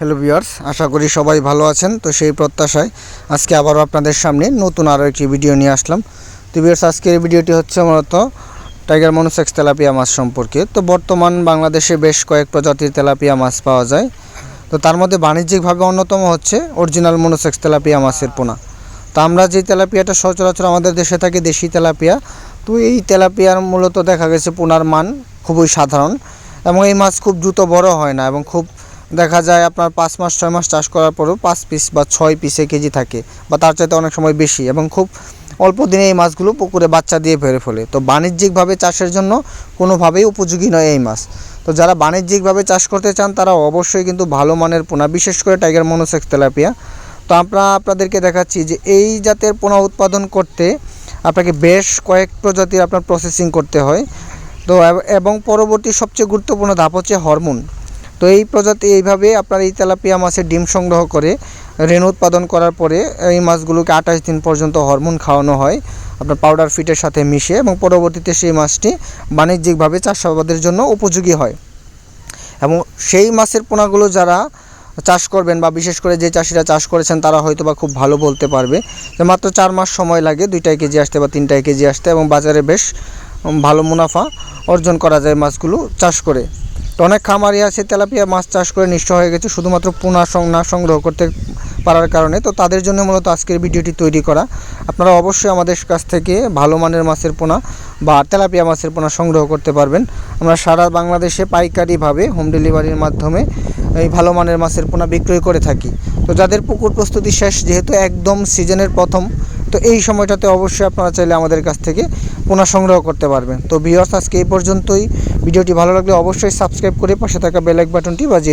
Hello viewers আশা করি সবাই ভালো আছেন। তো সেই প্রত্যাশায় আজকে আবারও আপনাদের সামনে নতুন আরও একটি ভিডিও নিয়ে আসলাম। তো ভিউয়ার্স আজকের ভিডিওটি হচ্ছে মূলত টাইগার মনোসেক্স তেলাপিয়া মাছ সম্পর্কে। তো বর্তমান বাংলাদেশে বেশ কয়েক প্রজাতির তেলাপিয়া মাছ পাওয়া যায়। তো তার মধ্যে বাণিজ্যিকভাবে অন্যতম হচ্ছে অরিজিনাল মনোসেক্স তেলাপিয়া মাছের পোনা। তো আমরা যে তেলাপিয়াটা সচরাচর আমাদের দেশে থাকে দেশি তেলাপিয়া তো এই তেলাপিয়ার মূলত দেখা গেছে পোনার মান খুবই সাধারণ এবং এই মাছ খুব দ্রুত বড় হয় না এবং খুব দেখা যায় আপনার পাঁচ মাস, ছয় মাস চাষ করার পরেও পাঁচ পিস বা ছয় পিসে কেজি থাকে বা তার চাইতে অনেক সময় বেশি এবং খুব অল্প দিনে এই মাছগুলো পুকুরে বাচ্চা দিয়ে ফেরে ফেলে। তো বাণিজ্যিকভাবে চাষের জন্য কোনোভাবেই উপযোগী নয় এই মাছ। তো যারা বাণিজ্যিকভাবে চাষ করতে চান, তারা অবশ্যই কিন্তু ভালো মানের পোনা, বিশেষ করে টাইগার মনোসেক্স তেলাপিয়া। তো আমরা আপনাদেরকে দেখাচ্ছি যে এই জাতের পোনা উৎপাদন করতে আপনাকে বেশ কয়েক প্রজাতির আপনার প্রসেসিং করতে হয়। তো এবং পরবর্তী সবচেয়ে গুরুত্বপূর্ণ ধাপ হচ্ছে হরমোন। তো এই প্রজাতি এইভাবে আপনার এই তেলাপিয়া মাছের ডিম সংগ্রহ করে রেণু উৎপাদন করার পরে এই মাছগুলোকে আঠাশ দিন পর্যন্ত হরমোন খাওয়ানো হয়, আপনার পাউডার ফিটের সাথে মিশে এবং পরবর্তীতে সেই মাছটি বাণিজ্যিকভাবে চাষাবাদের জন্য উপযোগী হয়। এবং সেই মাছের পোনাগুলো যারা চাষ করবেন বা বিশেষ করে যে চাষিরা চাষ করেছেন তারা হয়তো বা খুব ভালো বলতে পারবে যে মাত্র চার মাস সময় লাগে দুইটাই কেজি আসতে বা তিনটায় কেজি আসতে এবং বাজারে বেশ ভালো মুনাফা অর্জন করা যায় মাছগুলো চাষ করে। তো অনেক খামারি আছে, তেলাপিয়া মাছ চাষ করে নিঃস্ব হয়ে গেছে, শুধুমাত্র পোনা না সংগ্রহ করতে পারার কারণে। তো তাদের জন্য মূলত আজকের ভিডিওটি তৈরি করা। আপনারা অবশ্যই আমাদের কাছ থেকে ভালো মানের মাছের পোনা বা তেলাপিয়া মাছের পোনা সংগ্রহ করতে পারবেন। আমরা সারা বাংলাদেশে পাইকারিভাবে হোম ডেলিভারির মাধ্যমে এই ভালো মানের মাছের পোনা বিক্রয় করে থাকি। তো যাদের পুকুর প্রস্তুতি শেষ, যেহেতু একদম সিজনের প্রথম, তো এই সময়টাতে অবশ্যই আপনারা চাইলে আমাদের কাছ থেকে পোনা সংগ্রহ করতে পারবেন। তো ভিউয়ার্স আজকে এই পর্যন্তই। ভিডিওটি ভালো লাগলে অবশ্যই সাবস্ক্রাইব করে পাশে থাকা বেলাইক বাটনটি বাজিয়ে